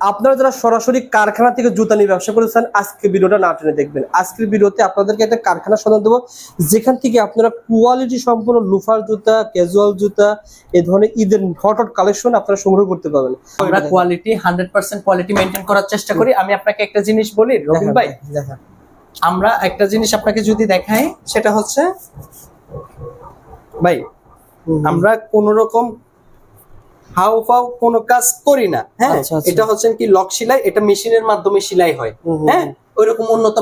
আপনারা যারা সরাসরি কারখানা থেকে জুতা নিয়ে ব্যবসা করেছেন আজকে ভিডিওটা না টেনে দেখবেন। আজকের ভিডিওতে আপনাদেরকে একটা কারখানা সন্ধান দেবো। যেখান থেকে আপনারা কোয়ালিটি সম্পূর্ণ লুফার জুতা ক্যাজুয়াল জুতা এই ধরনের ঈদের হট হট কালেকশন আপনারা সংগ্রহ করতে পারবেন। আমরা quality hundred percent quality maintain করার চেষ্টা করি। আমি আপনাকে একটা জিনিস বলি রবিন ভাই। আমরা একটা জিনিস আপনাকে যদি দেখাই সেটা হচ্ছে ভাই আমরা কোন রকম হাউ ফাউ কোনো কাজ করি না হ্যাঁ? আচ্ছা, আচ্ছা। এটা হচ্ছে কি লক সেলাই এটা মেশিনের মাধ্যমে সেলাই হয়। হ্যাঁ? ওইরকম উন্নত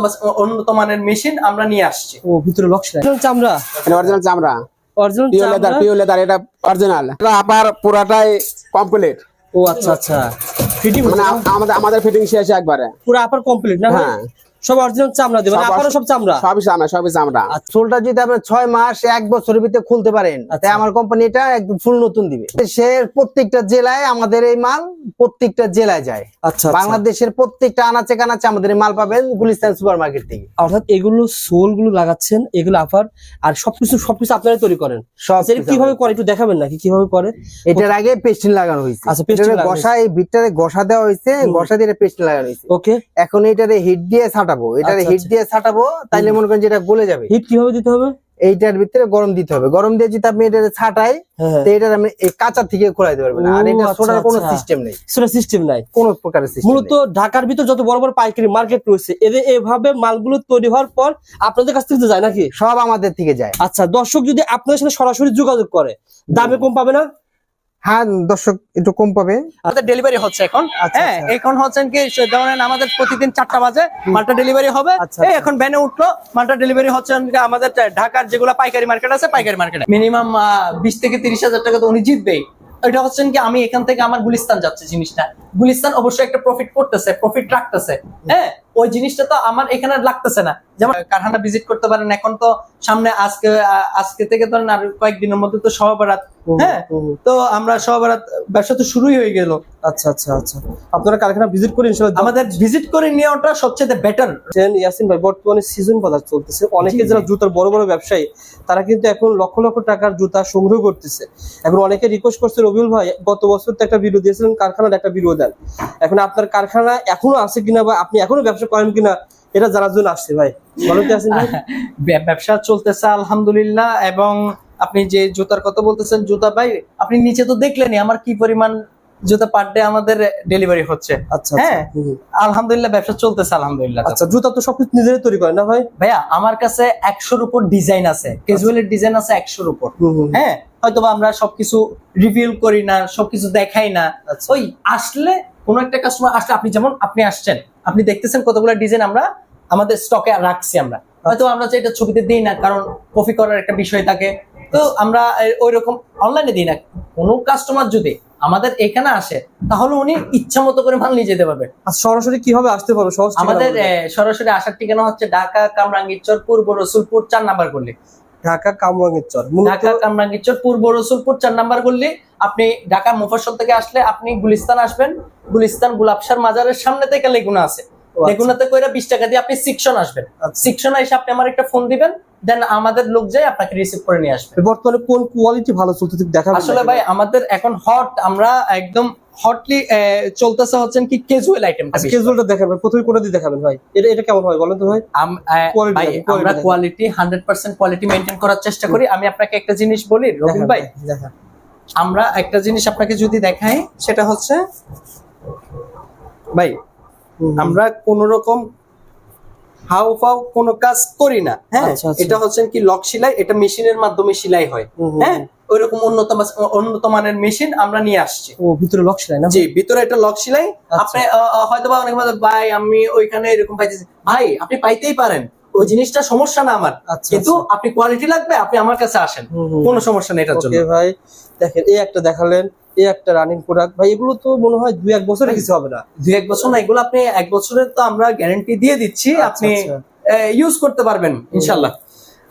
উন্নত মানের মেশিন আমরা নিয়ে আসছি। ও ভিতরে লক্স চামড়া? অরিজিনাল চামড়া। অরিজিনাল চামড়া? পিও লেদার এটা অরিজিনাল আবার পুরাটাই কমপ্লিট ও আচ্ছা আচ্ছা। ফিটিং মানে আমাদের আমাদের ফিটিং শেষ একবারে। পুরো আপার কমপ্লিট না হ্যাঁ। সব অরিজিনাল চামড়া দেবেন সব সব চামড়া? সবই চামড়া সবই চামড়া। আর চুলটা যদি আপনি ছয় মাস এক বছরের ভিতরে খুলতে পারেন আচ্ছা। তাই আমার কোম্পানি এটা একদম ফুল নতুন দিবে। সে প্রত্যেকটা জেলায় আমাদের এই মাল প্রত্যেকটা জেলায় যায়। আচ্ছা বাংলাদেশের প্রত্যেকটা আনাচে কানাচে আমাদের মাল পাবেন গুলিস্তান সুপার মার্কেট থেকে। অর্থাৎ এগুলো সোলগুলো লাগাচ্ছেন এগুলো আপার আর সবকিছু সবকিছু আপনারাই তৈরি করেন। সব আচ্ছা, কীভাবে করে একটু দেখাবেন নাকি? কীভাবে করে? এটার আগে পেস্টিন লাগানো হয়েছে। আচ্ছা, লাগানো ঘষা এই বিটটারে ঘষা দেওয়া হয়েছে ঘষা দিয়ে পেস্টিন লাগানো হয়েছে। ওকে। এখন এটারে হিট দিয়ে ছাটাবো এটারে আচ্ছা, হিট আচ্ছা। দিয়ে ছাটাবো তাইলে মনে করেন যেটা গলে যাবে। হিট কীভাবে দিতে হবে? এইটার ভিতরে গরম দিতে হবে। গরম দিয়ে যদি আপনি এটা ছাটাই হ্যাঁ তো এটার আমি কাঁচা থেকে খোলাই দিতে পারবেন। আর এটা আচ্ছা, সোডার কোনো আচ্ছা। সিস্টেম নেই। সেটা সিস্টেম নাই। কোনো প্রকারের সিস্টেম মূলত ঢাকার ভিতর যত বড় বড় পাইকারি মার্কেট রয়েছে এদের এভাবে মালগুলো তৈরি হওয়ার পর আপনাদের কাছ থেকে যায় নাকি? সব আমাদের থেকে যায়। আচ্ছা দর্শক যদি আপনাদের সাথে সরাসরি যোগাযোগ করে দামে কম পাবে না? হ্যাঁ দর্শক একটু কম পাবে। আমাদের ডেলিভারি হচ্ছে এখন। আচ্ছা, হ্যাঁ আচ্ছা। এখন হচ্ছেন কি ধরেন আমাদের প্রতিদিন চারটা বাজে মালটা ডেলিভারি হবে। আচ্ছা। এখন ভ্যানে উঠল মালটা ডেলিভারি হচ্ছে আমাদের ঢাকার যেগুলো পাইকারি মার্কেট আছে পাইকারি মার্কেটে মিনিমাম বিশ থেকে তিরিশ হাজার টাকা তো উনি জিতবেই। এটা হচ্ছেন কি আমি এখান থেকে আমার গুলিস্তান যাচ্ছে জিনিসটা। গুলিস্তান অবশ্যই একটা প্রফিট করতেছে প্রফিট রাখতেছে। হ্যাঁ ওই জিনিসটা তো আমার এখানে লাগতেছে না। যেমন কারখানা ভিজিট করতে পারেন এখন তো সামনে আজকে আজকে থেকে ধরেন আর কয়েকদিনের মধ্যে তো সহবারাত হ্যাঁ তো আমরা সহবারাত ব্যবসা তো শুরুই হয়ে গেল। আচ্ছা আচ্ছা আচ্ছা। আপনারা কারখানা ভিজিট করে ইনশাআল্লাহ আমাদের ভিজিট করে নেওয়াটা সবচেয়ে বেটার ইয়াসিন ভাই বর্তমানে সিজন বাজার চলতেছে। অনেকে যারা জুতার বড় বড় ব্যবসায়ী তারা কিন্তু এখন লক্ষ লক্ষ টাকার জুতা সংগ্রহ করতেছে। এখন অনেকে রিকোয়েস্ট করছে রবিউল ভাই গত বছর তো একটা ভিডিও দিয়েছিলেন কারখানার একটা ভিডিও দেন। এখন আপনার কারখানা এখনও আছে কিনা বা আপনি এখনও ব্যবসা করেন কিনা এটা জানার জন্য আসছে ভাই। ভালো কি আছেন ব্যবসা চলতেছে আলহামদুলিল্লাহ এবং আপনি যে জুতার কথা বলতেছেন জুতা ভাই আপনি নিচে তো দেখলেনই আমার কি পরিমাণ জুতা পার ডে আমাদের ডেলিভারি হচ্ছে। আচ্ছা আচ্ছা। হ্যাঁ। হুম, হুম। আলহামদুলিল্লাহ ব্যবসা চলতেছে আলহামদুলিল্লাহ। আচ্ছা জুতা তো সবকিছু নিজেরাই তৈরি করেন না ভাই? ভাইয়া আমার কাছে একশোর উপর ডিজাইন আছে। ক্যাজুয়ালের ডিজাইন আছে একশোর উপর। হ্যাঁ? হয়তো আমরা সবকিছু রিভিল করি না সবকিছু দেখাই না। আচ্ছা। ওই আসলে কোন একটা কাস্টমার আসলে আপনি যেমন আপনি আসছেন আপনি দেখতেছেন কতগুলো ডিজাইন আমরা আমাদের স্টকে রাখছি আমরা। হয়তো আমরা যে এটা ছবিতে দিই না কারণ কপি করার একটা বিষয় থাকে। তো আমরা ওই রকম অনলাইনে দিই না। কোনো কাস্টমার যদি আমাদের এখানে আসে তাহলে উনি ইচ্ছা মতো করে মাল নিয়ে যেতে পারবে। আচ্ছা সরাসরি কীভাবে আসতে পারব? আমাদের সরাসরি আসার ঠিকানা হচ্ছে ঢাকা কামরাঙ্গীরচর পূর্ব রসুলপুর চার নাম্বার করলে ঢাকা কামরাঙ্গের চর ঢাকা কামরাঙ্গীরচর পূর্ব রসুলপুর চার নাম্বার করলে আপনি ঢাকা মুফাসল থেকে আসলে আপনি গুলিস্তান আসবেন। গুলিস্তান গুলাবসার মাজারের সামনে থেকে লেগুনা আছে। আচ্ছা। লেগুনাতে কইরা বিশ টাকা দিয়ে আপনি সিকশন আসবেন। আচ্ছা। সিকশনে এসে আপনি আমার একটা ফোন দিবেন দেন আমাদের লোক যাই আপনাকে রিসিভ করে নিয়ে আসবে। বর্তমানে কোন কোয়ালিটি ভালো চলতেছে দেখাবেন আসলে ভাই আমাদের এখন হট আমরা একদম হটলি চলতেছে হচ্ছেন কি ক্যাজুয়াল আইটেম আচ্ছা ক্যাজুয়ালটা দেখাবেন প্রথমে কোনটা দিয়ে দেখাবেন ভাই? এটা এটা কেমন হয় বলেন তো ভাই? আমরা quality hundred percent quality maintain করার চেষ্টা করি। আমি আপনাকে একটা জিনিস বলি দেখান ভাই। আমরা একটা জিনিস আপনাকে যদি দেখাই সেটা হচ্ছে ভাই। আমরা কোন রকম হাউ ফাউ কোনো কাজ করি না হ্যাঁ? আচ্ছা, আচ্ছা। এটা হচ্ছে কি লক সিলাই এটা মেশিনের মাধ্যমে সিলাই হয় হ্যাঁ? ওইরকম উন্নত উন্নত মানের মেশিন আমরা নিয়ে আসছি। ও ভিতরে লক সিলাই না? জি ভিতরে একটা লক সেলাই। আচ্ছা। আপনি হয়তো বা অনেক ভাই আমি ওইখানে এরকম পাইতেছি। ভাই আপনি পাইতেই পারেন। ওই জিনিসটা সমস্যা না আমার। আচ্ছা, কিন্তু আপনি কোয়ালিটি লাগবে আপনি আমার কাছে আসেন। কোনো সমস্যা নেই এটার জন্য। ভাই দেখেন এই একটা দেখালেন এই একটা রানিং প্রোডাক্ট ভাই এগুলো তো মনে হয় দুই এক বছরে কিছু হবে না। দুই এক বছর না এগুলো আপনি এক বছরের তো আমরা গ্যারান্টি দিয়ে দিচ্ছি আচ্ছা, আপনি আচ্ছা। ইউজ করতে পারবেন ইনশাল্লাহ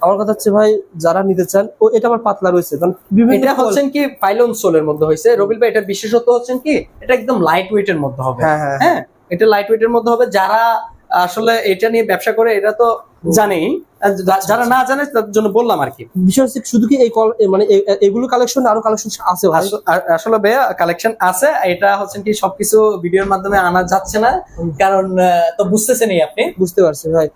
আমার কথা হচ্ছে ভাই যারা নিতে চান ও এটা আবার পাতলা রয়েছে কারণ বিভিন্ন এটা হচ্ছেন কি ফাইলন সোলের মধ্যে হয়েছে। রবিল ভাই এটার বিশেষত্ব হচ্ছেন কি এটা একদম লাইট ওয়েটের মধ্যে হবে। হ্যাঁ, হ্যাঁ, হ্যাঁ। এটা লাইট ওয়েটের মধ্যে হবে। যারা আসলে এটা নিয়ে ব্যবসা করে এটা তো জানেই আর যা- যারা না জানে তাদের জন্য বললাম আর কি। বিষয় হচ্ছে শুধু কি এই কল- মানে এগুলো কালেকশন আরও কালেকশন আছে আসলে ভাইয়া কালেকশন আছে। এটা হচ্ছে কি সবকিছু ভিডিওর মাধ্যমে আনা যাচ্ছে না। কারণ তো বুঝতেছেনই আপনি। বুঝতে পারছি ভাই।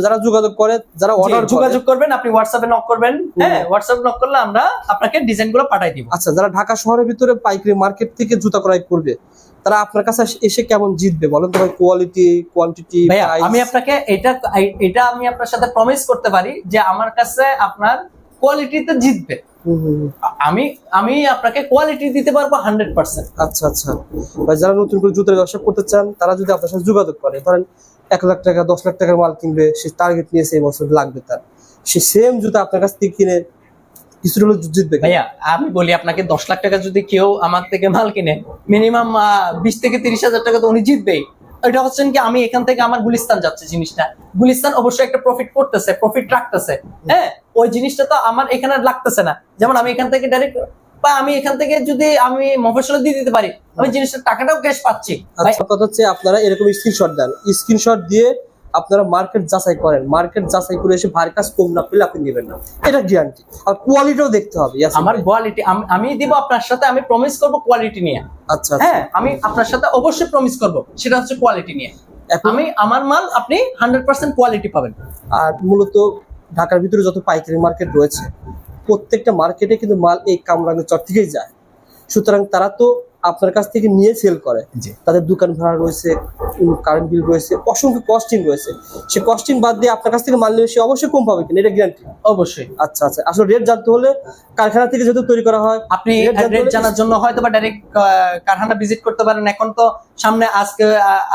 যারা যোগাযোগ করে যারা অর্ডার যোগাযোগ করবেন আপনি হোয়াটসঅ্যাপে নক করবেন। হ্যাঁ হোয়াটসঅ্যাপে নক করলে আমরা আপনাকে ডিজাইনগুলো পাঠাই দিব। আচ্ছা যারা ঢাকা শহরের ভিতরে পাইকারি মার্কেট থেকে জুতা ক্রয় করবে তারা আপনার কাছে এসে- কেমন জিতবে বলেন তো ভাই? কোয়ালিটি কোয়ান্টিটি আমি আপনাকে এটা এটা আমি আপনার সাথে প্রমিস করতে পারি যে আমার কাছে আপনার কোয়ালিটিতে জিতবে। আমি আমি আপনাকে কোয়ালিটি দিতে পারব হান্ড্রেড পার্সেন্ট আচ্ছা আচ্ছা। যারা নতুন করে জুতার ব্যবসা করতে চান তারা যদি আপনার সাথে যোগাযোগ করে ধরেন এক লাখ টাকা দশ লাখ টাকার মাল কিনবে সে টার্গেট নিয়ে সেই বছর লাগবে তার। সে সেম জুতা আপনার কাছ থেকে কিনে কিছুটা হলেও জিতবে। ভাইয়া আমি বলি আপনাকে দশ লাখ টাকা যদি কেউ আমার থেকে মাল কিনে মিনিমাম বিশ থেকে তিরিশ হাজার টাকা তো উনি জিতবেই। এটা হচ্ছেন কি আমি এখান থেকে আমার গুলিস্তান যাচ্ছে জিনিসটা। গুলিস্তান অবশ্যই একটা প্রফিট করতেছে প্রফিট রাখতেছে। হ্যাঁ ওই জিনিসটা তো আমার এখানে লাগতেছে না। যেমন আমি এখান থেকে ডাইরেক্ট বা আমি এখান থেকে যদি আমি মফসলে দিয়ে দিতে পারি আমি জিনিসটার টাকাটাও ক্যাশ পাচ্ছি। আচ্ছা কথা হচ্ছে আপনারা এরকম স্ক্রিনশট দেন। স্ক্রিনশট দিয়ে আপনারা মার্কেট যাচাই করেন। মার্কেট যাচাই করে এসে ভার কাজ কম না পেলে আপনি নেবেন না। এটা গ্যারান্টি আর কোয়ালিটিও দেখতে হবে আমার কোয়ালিটি আমি দিব আপনার সাথে আমি প্রমিস করব কোয়ালিটি নিয়ে। আচ্ছা আচ্ছা। হ্যাঁ আমি আপনার সাথে অবশ্যই প্রমিস করব সেটা হচ্ছে কোয়ালিটি নিয়ে। আমি আমার মাল আপনি হান্ড্রেড পার্সেন্ট কোয়ালিটি পাবেন। আর মূলত ঢাকার ভিতরে যত পাইকারি মার্কেট রয়েছে প্রত্যেকটা মার্কেটে কিন্তু মাল এই কামরাঙ্গের চর থেকেই যায়। সুতরাং তারা তো আপনার কাছ থেকে নিয়ে সেল করে। তাদের দোকান ভাড়া রয়েছে কারেন্ট বিল রয়েছে অসংখ্য কস্টিং রয়েছে। সে কস্টিং বাদ দিয়ে আপনার কাছ থেকে মাল নিলে সে অবশ্যই কম পাবে কিনা এটা গ্যারান্টি অবশ্যই। আচ্ছা আচ্ছা। আসলে রেট জানতে হলে কারখানা থেকে যেহেতু তৈরি করা হয় আপনি রেট জানার জন্য হয়তো বা ডাইরেক্ট কারখানা ভিজিট করতে পারেন। এখন তো সামনে আজকে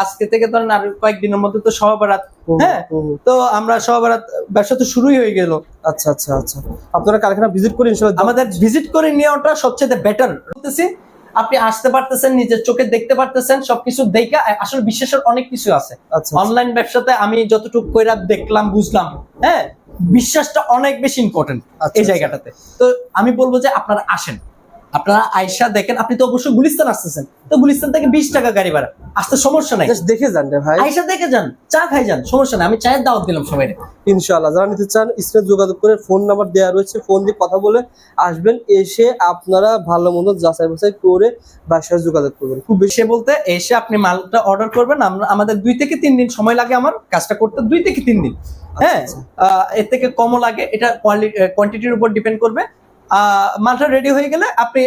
আজকে থেকে ধরেন আর কয়েকদিনের মধ্যে তো সহবরাত হ্যাঁ। তো আমরা সহবরাত ব্যবসা তো শুরুই হয়ে গেল। আচ্ছা আচ্ছা আচ্ছা। আপনারা কারখানা ভিজিট করে আমাদের ভিজিট করে নেওয়াটা সবচেয়ে বেটার বলতেছি আপনি আসতে পারতেছেন নিজের চোখে দেখতে পারতেছেন সবকিছু দেখে আসলে বিশ্বাসের অনেক কিছু আছে। আচ্ছা অনলাইন ব্যবসাতে আমি যতটুকু কইরা দেখলাম বুঝলাম হ্যাঁ বিশ্বাসটা অনেক বেশি ইম্পর্টেন্ট আচ্ছা, এই আচ্ছা। জায়গাটাতে। তো আমি বলব যে আপনারা আসেন। আপনারা আয়সা দেখেন আপনি তো অবশ্যই গুলিস্তান আসতেছেন। তো গুলিস্তান থেকে বিশ টাকা গাড়ি ভাড়া। আসতে সমস্যা নাই। দেখে যান ভাই। আয়সা দেখে যান চা খাই যান সমস্যা নাই। আমি চায়ের দাওয়াত দিলাম সবাই ইনশাআল্লাহ যারা নিতে চান স্ক্রিনে যোগাযোগ করে ফোন নাম্বার দেওয়া রয়েছে ফোন দিয়ে কথা বলে আসবেন এসে আপনারা ভালো মন্দ যাচাই বাছাই করে বাসায় যোগাযোগ করবেন। খুব বেশি বলতে এসে আপনি মালটা অর্ডার করবেন। আমরা আমাদের দুই থেকে তিন দিন সময় লাগে আমার কাজটা করতে দুই থেকে তিন দিন। হ্যাঁ? আচ্ছা। আহ, এর থেকে কমও লাগে। এটা কোয়ান্টিটির উপর ডিপেন্ড করবে। মালটা রেডি হয়ে গেলে আপনি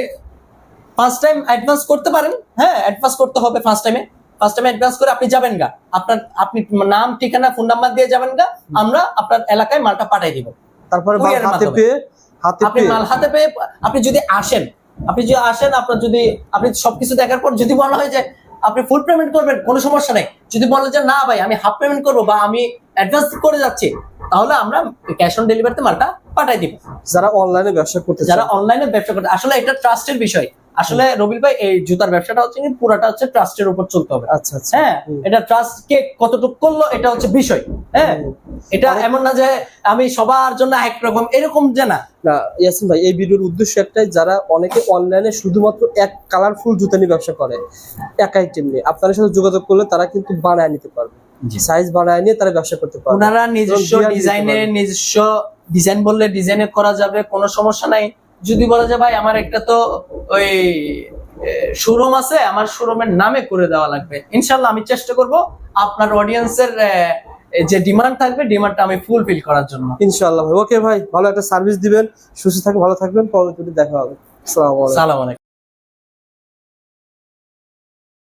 ফার্স্ট টাইম অ্যাডভান্স করতে পারেন। হ্যাঁ অ্যাডভান্স করতে হবে ফার্স্ট টাইমে ফার্স্ট টাইমে অ্যাডভান্স করে আপনি যাবেন গা। আপনার আপনি নাম ঠিকানা ফোন নাম্বার দিয়ে যাবেন গা। আমরা আপনার এলাকায় মালটা পাঠিয়ে দিব। তারপরে হাতে। পেয়ে হাতে আপনি মাল হাতে পেয়ে আপনি যদি আসেন আপনি যদি আসেন আপনার যদি আপনি সবকিছু দেখার পর যদি বলা হয় যে আপনি ফুল পেমেন্ট করবেন কোনো সমস্যা নেই। যদি বলেন যে না ভাই আমি হাফ পেমেন্ট করব বা আমি অ্যাডভান্স করে যাচ্ছি তাহলে আমরা ক্যাশ অন ডেলিভারিতে মালটা পাঠাই দিব। যারা অনলাইনে ব্যবসা করতে যারা অনলাইনে ব্যবসা করতে আসলে এটা ট্রাস্টের বিষয়। আসলে রবিল ভাই এই জুতার ব্যবসাটা হচ্ছে পুরাটা হচ্ছে ট্রাস্টের উপর চলতে হবে। আচ্ছা আচ্ছা। হ্যাঁ এটা ট্রাস্ট কে কতটুকু করল এটা হচ্ছে বিষয়। হ্যাঁ এটা এমন না যে আমি সবার জন্য একরকম এরকম যে না। না ইয়াসিন ভাই এই ভিডিওর উদ্দেশ্য একটাই যারা অনেকে অনলাইনে শুধুমাত্র এক কালারফুল জুতা নিয়ে ব্যবসা করে এক আইটেম নিয়ে। আপনাদের সাথে যোগাযোগ করলে তারা কিন্তু বানায় নিতে পারবে। সাইজ বাড়ায় নিয়ে তারা ব্যবসা করতে পারবে। ওনারা নিজস্ব ডিজাইনে নিজস্ব ডিজাইন বললে ডিজাইনে করা যাবে কোনো সমস্যা নাই। যদি বলা যায় ভাই আমার একটা তো ওই শোরুম আছে আমার শোরুমের নামে করে দেওয়া লাগবে। ইনশাল্লাহ আমি চেষ্টা করব আপনার অডিয়েন্সের যে ডিমান্ড থাকবে ডিমান্ডটা আমি ফুলফিল করার জন্য। ইনশাআল্লাহ ভাই। ওকে ভাই ভালো একটা সার্ভিস দিবেন। সুস্থ থাকবেন ভালো থাকবেন। পরবর্তীতে দেখা হবে। আসসালামু সালাম আলাইকুম।